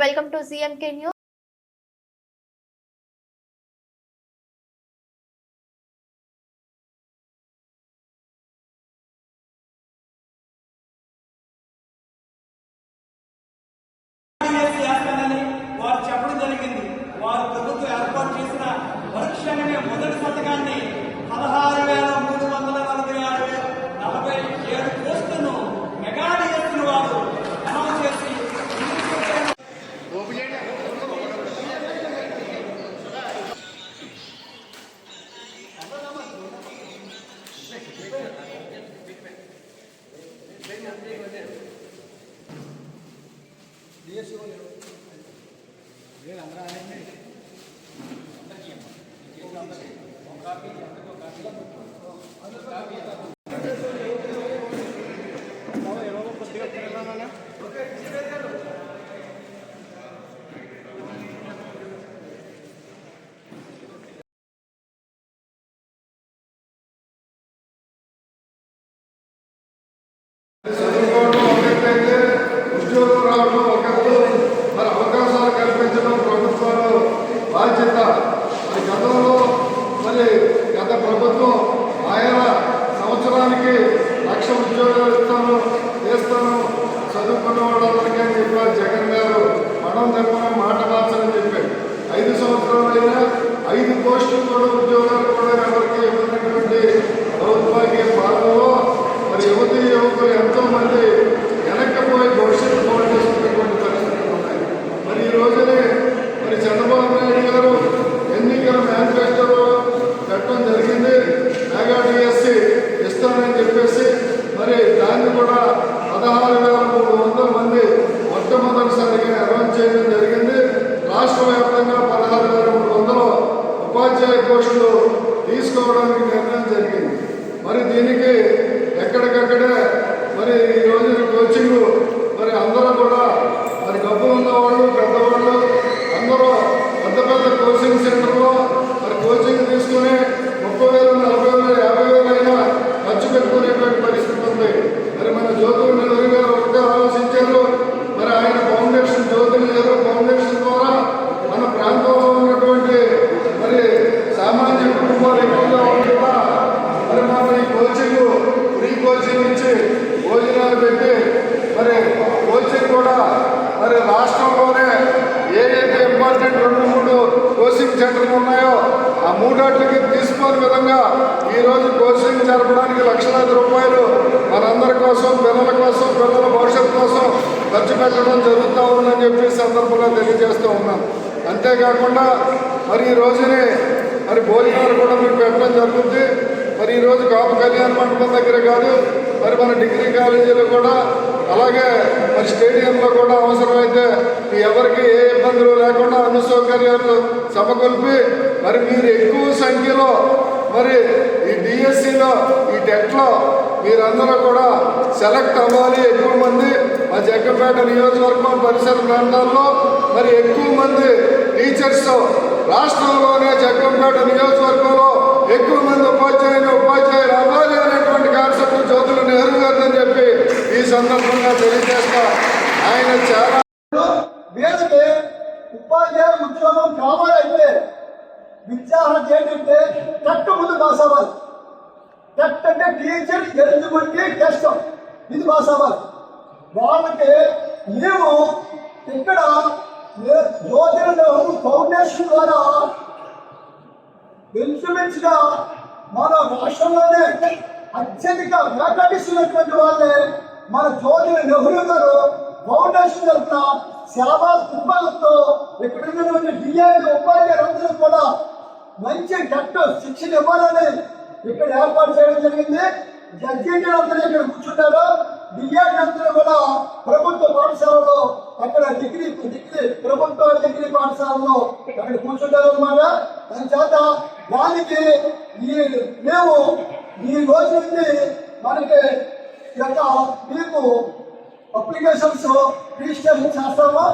Welcome to CMK news చదువుకోవడం కావడం ఒక మరి అవకాశాలు కల్పించడం ప్రభుత్వాలు బాధ్యత. మరి గతంలో మరి గత ప్రభుత్వం ఆయన సంవత్సరానికి లక్ష ఉద్యోగాలు ఇస్తాను చేస్తాను చదువుకున్న వాళ్ళందరికీ అని చెప్పారు జగన్ గారు. మనం తప్పన మాట మార్చని చెప్పారు. ఐదు సంవత్సరాలైనా ఐదు పోస్టులు కూడా ఉద్యోగాలు కూడా ఎవరికి ఇవ్వనటువంటి దౌర్భాగ్య పాలనలో మరి యువతి యువకులు ఎంతో మంది వెనక్కిపోయి భవిష్యత్తు పోగొట్టుకున్నటువంటి పరిస్థితులు ఉన్నాయి మరి ఈ రోజునే మరి చంద్రబాబు నాయుడు గారు ఎన్నికల మేనిఫెస్టోలో పెట్టడం జరిగింది మెగా డిఎస్సి ఇస్తానని చెప్పేసి మరి దాన్ని కూడా పదహారు వేల మూడు వందల మంది మొట్టమొదటిసారిగా అనౌన్స్ చేయడం జరిగింది. రాష్ట్ర వ్యాప్తంగా పదహారు వేల మూడు వందలు ఉపాధ్యాయ పోస్టులు తీసుకోవడానికి నిర్ణయం జరిగింది. మరి దీనికి ఎక్కడికక్కడే మరి ఈ రోజు కోచింగ్ మరి అందరూ కూడా మరి డబ్బులు ఉన్నవాళ్ళు పెద్దవాళ్ళు అందరూ పెద్ద పెద్ద కోచింగ్ సెంటర్లో మరి కోచింగ్ తీసుకుని ముప్పై వేలు నలభై వేలు యాభై వేలు అయినా ఖర్చు పెట్టుకునేటువంటి పరిస్థితి ఉంది మరి మన జ్యోతుల నెహ్రూ గారు ఒకటే ఆలోచించారు మరి ఆయన ఫౌండేషన్ జ్యోతుల నెహ్రూ ఫౌండేషన్ ద్వారా మన ప్రాంతంలో ఉన్నటువంటి మరి సామాన్య కుటుంబాలు ఎక్కువగా ఉండగా మరి మనం ఈ కోచింగ్ ఫ్రీ కోచింగ్ ఇచ్చి భోజనాలు పెట్టి మరి కోచింగ్ కూడా మరి రాష్ట్రంలోనే ఏదైతే ఇంపార్టెంట్ రెండు మూడు కోచింగ్ సెంటర్లు ఉన్నాయో ఆ మూడాట్లకి తీసుకోని విధంగా ఈరోజు కోచింగ్ జరపడానికి లక్షలాది రూపాయలు మనందరి కోసం పిల్లల కోసం పిల్లల భవిష్యత్తు కోసం ఖర్చు పెట్టడం జరుగుతూ ఉందని చెప్పి సందర్భంగా తెలియజేస్తూ ఉన్నాం. అంతేకాకుండా మరి ఈ రోజునే మరి భోజనాలు కూడా మీకు పెట్టడం జరుగుతుంది మరి ఈరోజు కాపు కళ్యాణ మండపం దగ్గర కాదు మరి మన డిగ్రీ కాలేజీలో కూడా అలాగే మరి స్టేడియంలో కూడా అవసరమైతే ఎవరికి ఏ ఇబ్బందులు లేకుండా అన్ని సౌకర్యాలు సమకూల్పి మరి మీరు ఎక్కువ సంఖ్యలో మరి ఈ డిఎస్సిలో ఈ టెట్లో మీరందరూ కూడా సెలెక్ట్ అవ్వాలి ఎక్కువ మంది. మా జగ్గపేట నియోజకవర్గం పరిసర ప్రాంతాల్లో మరి ఎక్కువ మంది టీచర్స్ రాష్ట్రంలోనే జగ్గంపేట నియోజకవర్గంలో ఎక్కువ మంది ఉపాధ్యాయులు ఉపాధ్యాయులు అవ్వాలి అనేటువంటి కాన్సెప్ట్ జ్యోతులు నెహ్రూ అని చెప్పి ఈ సందర్భంగా తెలియజేస్తా. ఆయన చాలా వీళ్ళకి ఉపాధ్యాయ ఉద్యోగం కావాలంటే విద్యార్హత ఏంటంటే టెట్ ముందు పాస్ అవ్వాలి. టెట్ అంటే టీచర్ ఎలిజిబిలిటీ టెస్ట్ ఇది పాస్ అవ్వాలి. వాళ్ళకి మేము ఇక్కడ జ్యోతిర ఫౌండేషన్ ద్వారా ఇంచుమించుగా మన రాష్ట్రంలోనే అత్యధిక వేటాడిస్తున్నటువంటి వాళ్ళే మన జ్యోతి నెహ్రూ గారు ఫౌండేషన్ తరఫున సేవా కుటుంబాలతో ఇక్కడ ఉన్నటువంటి డిఐ ఉపాధ్యాయులందరూ కూడా మంచి గట్ట శిక్షణ ఇవ్వాలని ఇక్కడ ఏర్పాటు చేయడం జరిగింది. జడ్జి అందరూ ఇక్కడ కూర్చుంటారు డిఎడ్ కూడా ప్రభుత్వ పాఠశాలలో అక్కడ డిగ్రీ డిగ్రీ ప్రభుత్వ డిగ్రీ పాఠశాలలో అక్కడ కూర్చుంటారు అనమాట దాని చేత దానికి ఈ మేము ఈ రోజు నుండి మనకి యొక్క మీకు అప్లికేషన్స్ రిజిస్ట్రేషన్ చేస్తాము?